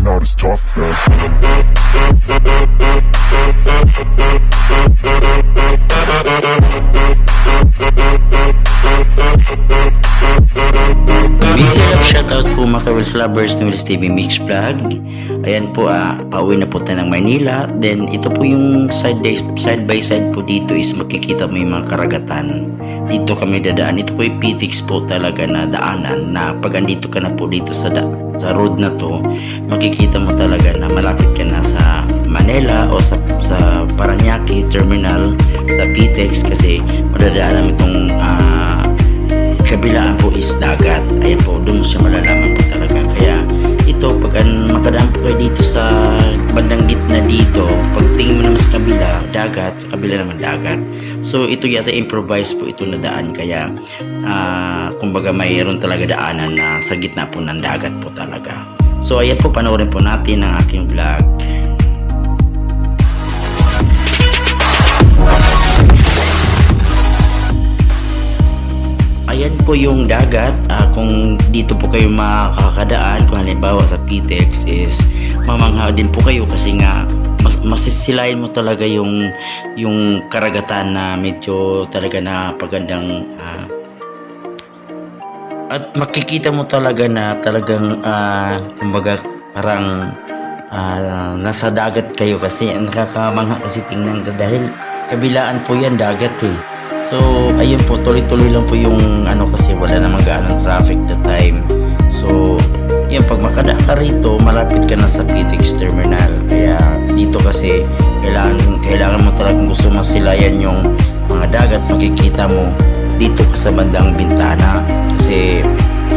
we're not as tough as Big love shoutout po mga ka-Wills Lovers ng Wills TV Mix Vlog. Ayan po, ah, pauwi na po tayo ng Maynila. Then, ito po yung side, day- side by side po dito is makikita mo yung mga karagatan. Dito kami dadaan. Ito po yung PTX po talaga na daanan na pag andito ka na po dito sa, da- sa road na to, makikita mo talaga na malapit ka na sa Manila o sa, sa Paranaque Terminal sa PTX kasi madadaanan mo itong ah, kabilaan po is dagat. Ayan po, doon siya malalaman po talaga. Kaya ito, pag an, makadaan po kayo dito sa bandang gitna dito, pag tingin mo naman sa kabila, dagat, sa kabila naman dagat. So ito yata improvise po ito na daan. Kaya ah, kumbaga mayroon talaga daanan na sa gitna po ng dagat po talaga. So ayan po, panoorin po natin ang aking vlog. Ayan po yung dagat. Ah, kung dito po kayo makakadaan, kung halimbawa sa PTX is mamangha din po kayo kasi nga mas, masisilayin mo talaga yung yung karagatan na medyo talaga na pagandang ah, at makikita mo talaga na talagang ah, kumbaga parang ah, nasa dagat kayo kasi nakakamangha kasi tingnan ka dahil kabilaan po yan dagat eh. So ayun po tuloy-tuloy lang po yung ano kasi wala namang gaanong traffic that time. So yun pag makada ka rito malapit ka na sa PTX terminal. Kaya dito kasi kailangan, kailangan mo talagang gusto masilayan yung mga dagat. Makikita mo dito ka sa bandang bintana kasi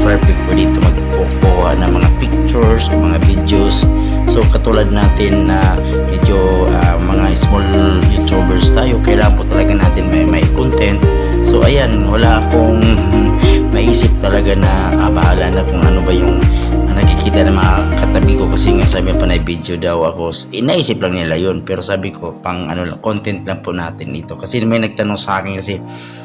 perfect po dito magkukuha ng mga pictures o mga videos. So katulad natin na medyo ah, mga small youtubers tayo kailangan po talaga natin may may content. So ayan wala akong maisip talaga na ah, bahala na kung ano ba yung nakikita ng mga katabi ko. Kasi nga sabi pa na video daw ako. Inaisip lang nila yun. Pero sabi ko pang ano lang content lang po natin dito kasi may nagtanong sa akin kasi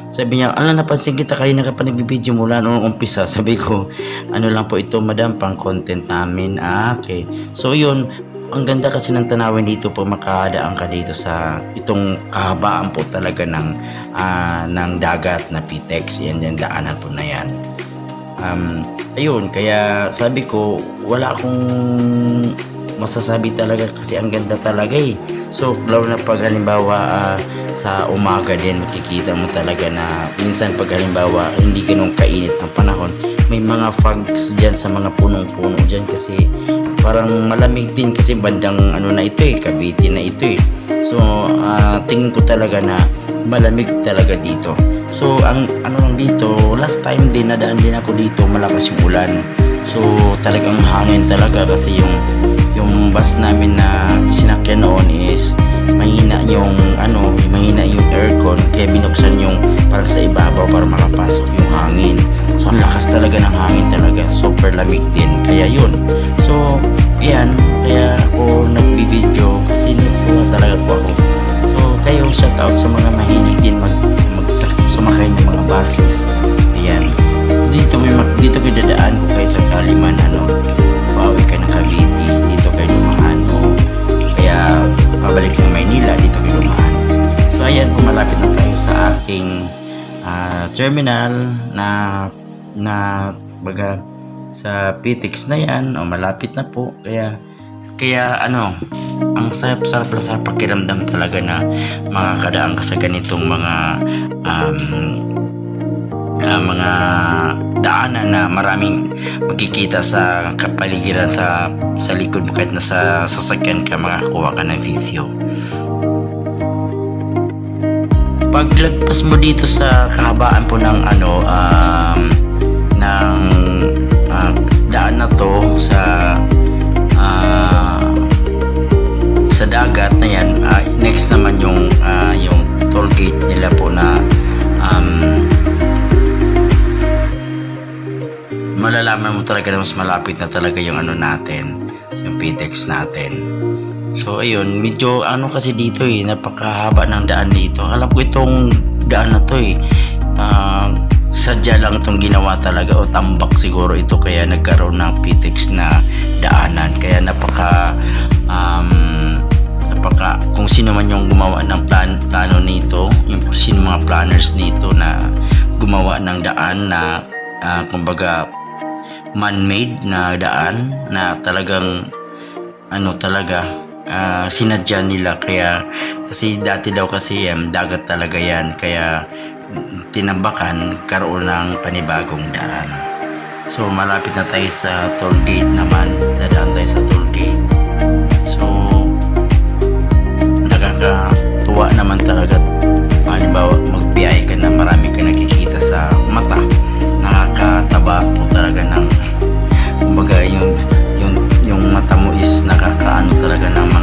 sabi niya, ala napansin kita kayo na ka pa nagbibideo mula noong umpisa. Sabi ko, ano lang po ito madam, pang content namin. Ah, okay. So yun, ang ganda kasi ng tanawin dito po makadaan ka dito sa itong kahabaan po talaga ng ah, ng dagat na Pitex. Yan yung daanan po na yan. Um, ayun, kaya sabi ko, wala akong masasabi talaga kasi ang ganda talaga eh. So, lalo na pag halimbawa ah, sa umaga din makikita mo talaga na minsan pag halimbawa hindi ganun kainit ang panahon, may mga fogs dyan sa mga punong-puno dyan kasi parang malamig din kasi bandang ano na ito eh, Cavite na ito eh. So, ah, tingin ko talaga na malamig talaga dito. So, ang ano lang dito, last time din nadaan din ako dito, malakas yung ulan. So, talagang hangin talaga kasi yung yung bus namin na sinakyan noon is mahina yung ano, mahina yung aircon kaya binuksan yung parang sa ibabaw para makapasok yung hangin. So, ang lakas talaga ng hangin talaga. Super lamig din. Kaya yun. So, yan. Kaya ako nagbibideo kasi natutuwa talaga po ako. So, kayo shout out sa mga mahilig din mag, mag sumakay ng mga buses. Ayan. Dito may dito kayo dadaan kung kayo sakali man ano, terminal na na baga sa PTX na yan o malapit na po. Kaya kaya ano ang sarap sarap lang sa pakiramdam talaga na makakadaan ka sa ganitong mga um, ah, mga daanan na maraming makikita sa kapaligiran sa sa likod mo kahit nasa sasakyan ka makakuha ka ng video paglagpas mo dito sa kahabaan po ng ano um, ng ah, daan na to sa ah, sa dagat na yan ah, next naman yung ah, yung toll gate nila po na um, malalaman mo talaga na mas malapit na talaga yung ano natin yung PTEX natin So ayun, medyo ano kasi dito eh, napakahaba ng daan dito. Alam ko itong daan na to eh. ah, sadya lang itong ginawa talaga o tambak siguro ito kaya nagkaroon ng PTEX na daanan kaya napaka um, napaka kung sino man yung gumawa ng plan, plano nito yung sino mga planners nito na gumawa ng daan na ah, kumbaga man-made na daan na talagang ano talaga ah, sinadya nila. Kaya kasi dati daw kasi yan dagat talaga yan. Kaya tinambakan karoon ng panibagong daan. So malapit na tayo sa toll gate naman. Dadaan tayo sa toll gate so nakakatuwa naman talaga. Halimbawa magbiyahe ka na marami ka nakikita sa mata. Nakakataba po talaga ng kumbaga yung yung yung mata mo is nakakaano talaga ng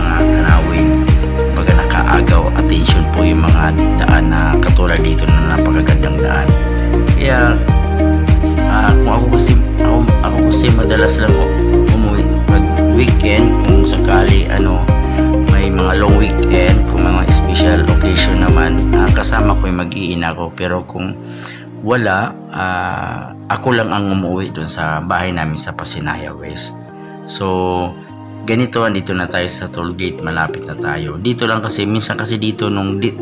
wala. Ah, ako lang ang umuwi doon sa bahay namin sa Pasinaya West. So ganito andito na tayo sa toll gate. Malapit na tayo. Dito lang kasi minsan kasi dito nung di,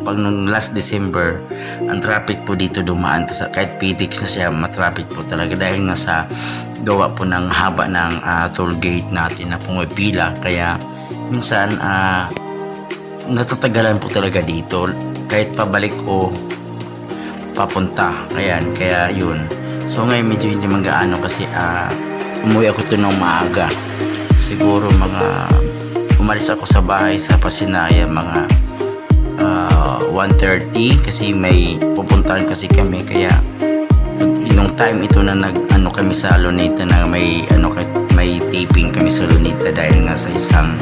pag nung last December ang traffic po dito dumaan. Sa kahit PTX na siya matraffic po talaga. Dahil nga sa gawa po ng haba ng ah, toll gate natin na pumipila. Kaya minsan ah natatagalan po talaga dito. Kahit pabalik o papunta. Ayan kaya yun. So ngayon medyo hindi man gaano kasi ah umuwi ako to ng maaga. Siguro mga umalis ako sa bahay sa Pasinaya mga ah, 1.30 kasi may pupuntahan kasi kami. Kaya nung time ito na nag ano kami sa Lunita na may ano may taping kami sa Lunita dahil nga sa isang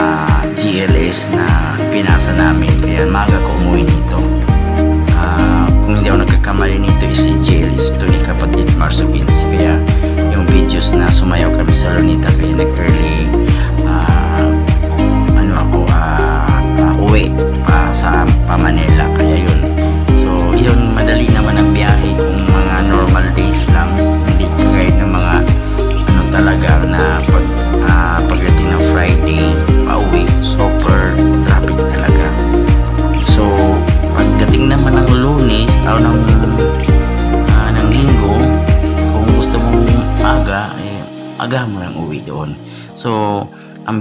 ah, GLS na pinasa namin. Kaya maga ko umuwi nito Ah, nagkakamali nito is GLS ito ni kapatid Marso Vinci kaya yung videos na sumayaw kami sa Lunita kaya nag-early ah, ano ako ah, ah, uwi pa sa pa Manila. Kaya yun. So yun madali naman ang biyahe kung mga normal days lang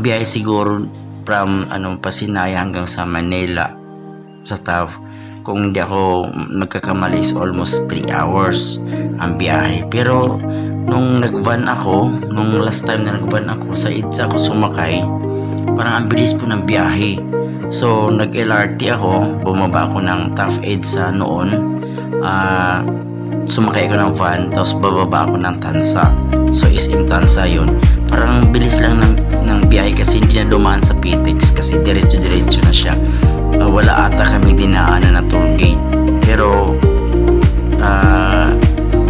ang biyahe siguro from ano Pasinaya hanggang sa Manila sa Tav. Kung hindi ako nagkakamali is almost 3 hours ang biyahe. Pero nung nagvan ako nung last time na nagvan ako sa ITSA ako sumakay parang ang bilis po ng biyahe. So nag LRT ako bumaba ako ng Taft EDSA noon ah sumakay ako ng van tapos bababa ako ng Tansa. So SM Tansa yun. Parang ang bilis lang ng, ng biyahe na dumaan sa PTEX kasi diretso diretso na siya. Ah, wala ata kami dinaanan na toll gate. Pero ah,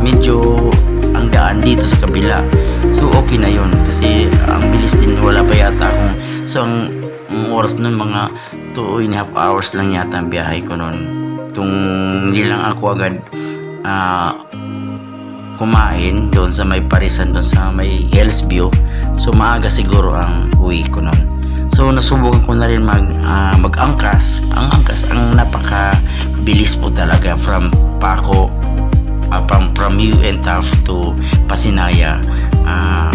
medyo ang daan dito sa kabila. So okay na yun kasi ang bilis din. Wala pa yata akong so ang, ang oras nun mga 2 and a half hours lang yata ang biyahe ko nun. Kung hindi lang ako agad ah, kumain doon sa may parisan doon sa may Hills View. So maaga siguro ang uwi ko nun. So nasubukan ko na rin mag ah, mag-angkas. Ang angkas ang napaka bilis po talaga from Paco ah, from from UN Taft to Pasinaya. Ah,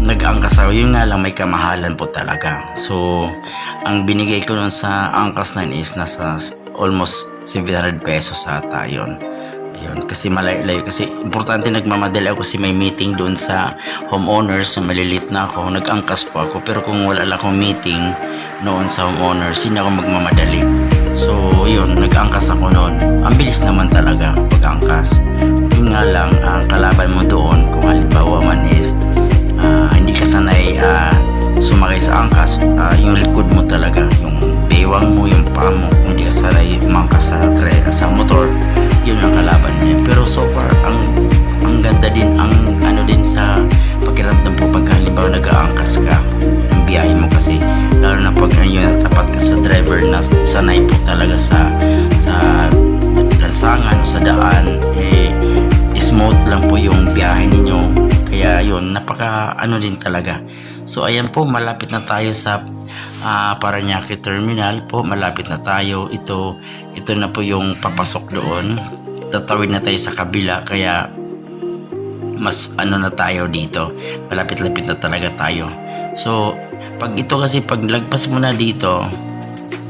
nag-angkas ako. Yun nga lang may kamahalan po talaga. So ang binigay ko nun sa angkas na is nasa almost 700 pesos ata yun Ayun, kasi malayo kasi importante nagmamadali ako kasi may meeting doon sa homeowners. Malilit na ako nag-angkas po ako. Pero kung wala lang akong meeting noon sa homeowners hindi ako magmamadali. So yun nag-angkas ako noon. Ang bilis naman talaga pag-angkas. Yun nga lang ang kalaban mo doon kung halimbawa man is ah, hindi ka sanay ah, sumakay sa angkas ah, yung likod mo talaga yung bewang mo yung paa mo kung hindi ka sanay umangkas sa, sa motor yun ang kalaban niya. Pero so far ang ang ganda din ang ano din sa pakiramdam po pagka halimbawa nag-aangkas ka ang biyahe mo kasi lalo na pag ngayon tapat ka sa driver na sanay po talaga sa sa lansangan o sa daan eh smooth lang po yung biyahe ninyo. Kaya yun napaka ano din talaga. So ayan po malapit na tayo sa ah, Paranaque Terminal po. Malapit na tayo. Ito, ito na po yung papasok doon. Tatawid na tayo sa kabila kaya mas ano na tayo dito. Malapit-lapit na talaga tayo. So, pag ito kasi pag lagpas mo na dito,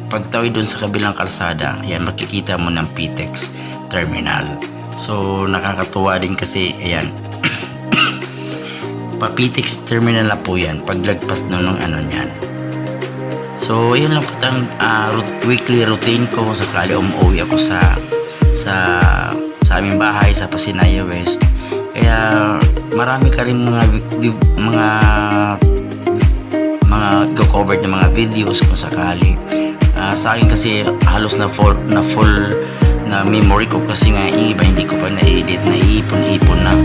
pagtawid doon sa kabilang kalsada, yan makikita mo ng PTEX terminal. So, nakakatuwa din kasi, ayan, pa-PTEX terminal na po yan, paglagpas nun ng ano niyan. So, yun lang po tang ah, rut- weekly routine ko sakali umuwi ako sa sa sa aming bahay sa Pasinaya West. Kaya marami ka rin mga mga mga go-covered na mga videos kung sakali. Ah, sa akin kasi halos na full na full na memory ko kasi nga yung iba hindi ko pa na-edit, naiipon-ipon na.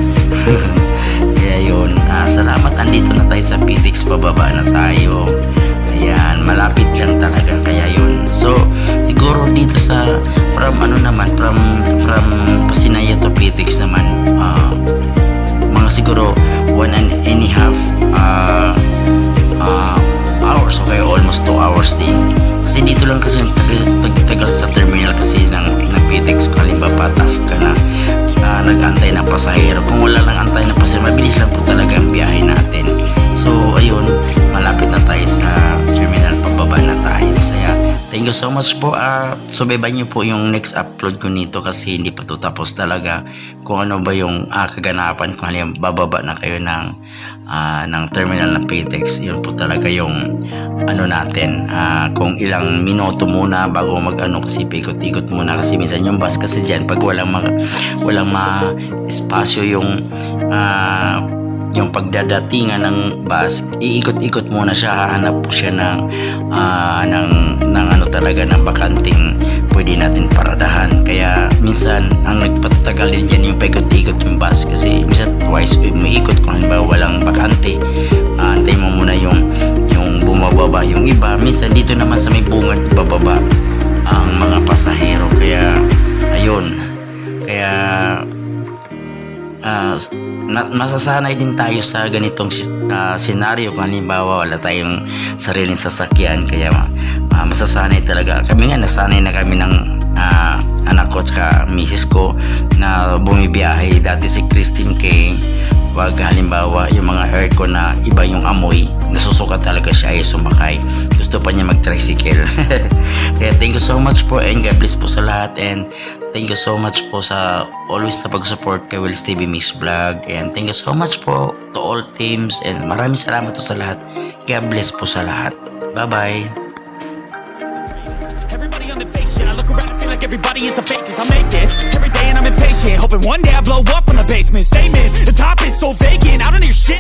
Kaya yun, ah, salamat andito na tayo sa PTX, pababa na tayo. Ayan, malapit lang talaga kaya yun. So, siguro dito sa from ano naman, from from Pasinaya to PTX naman, much po uh, subaybayan niyo po yung next upload ko nito kasi hindi pa to tapos talaga. Kung ano ba yung ah, kaganapan kung halimbawa bababa na kayo ng ah, ng terminal ng PTEX yun po talaga yung ano natin ah, kung ilang minuto muna bago mag ano kasi pikot-ikot muna. Kasi minsan yung bus kasi dyan pag walang ma, walang ma espasyo yung ah, yung pagdadatingan ng bus iikot-ikot muna siya hahanap po siya ng ah, ng, ng ano talaga ng bakanting pwede natin paradahan. Kaya minsan ang nagpatatagal din dyan yung paikot-ikot yung bus kasi minsan twice umiikot. Kung halimbawa walang bakante ah, antay mo muna yung yung bumababa. Yung iba minsan dito naman sa may bungad bababa ang mga pasahero. Kaya ayun. Kaya ah, na, masasanay din tayo sa ganitong ah, senaryo kung wala tayong sariling sasakyan. Kaya ah, masasanay talaga. Kami nga nasanay na kami ng ah, anak ko at misis ko na bumibiyahe. Dati si Christine K. Wag halimbawa yung mga aircon na iba yung amoy nasusuka talaga siya ay sumakay. Gusto pa niya mag tricycle thank you so much po and God bless po sa lahat and thank you so much po sa always na pag-support kay Will's TV Mix Vlog and thank you so much po to all teams and maraming salamat po sa lahat God bless po sa lahat bye bye Everybody on the fake. I look around, feel like everybody is the fakest. I make this every day and I'm impatient. Hoping one day I blow up from the basement. Statement, the top is so vacant. I don't hear shit.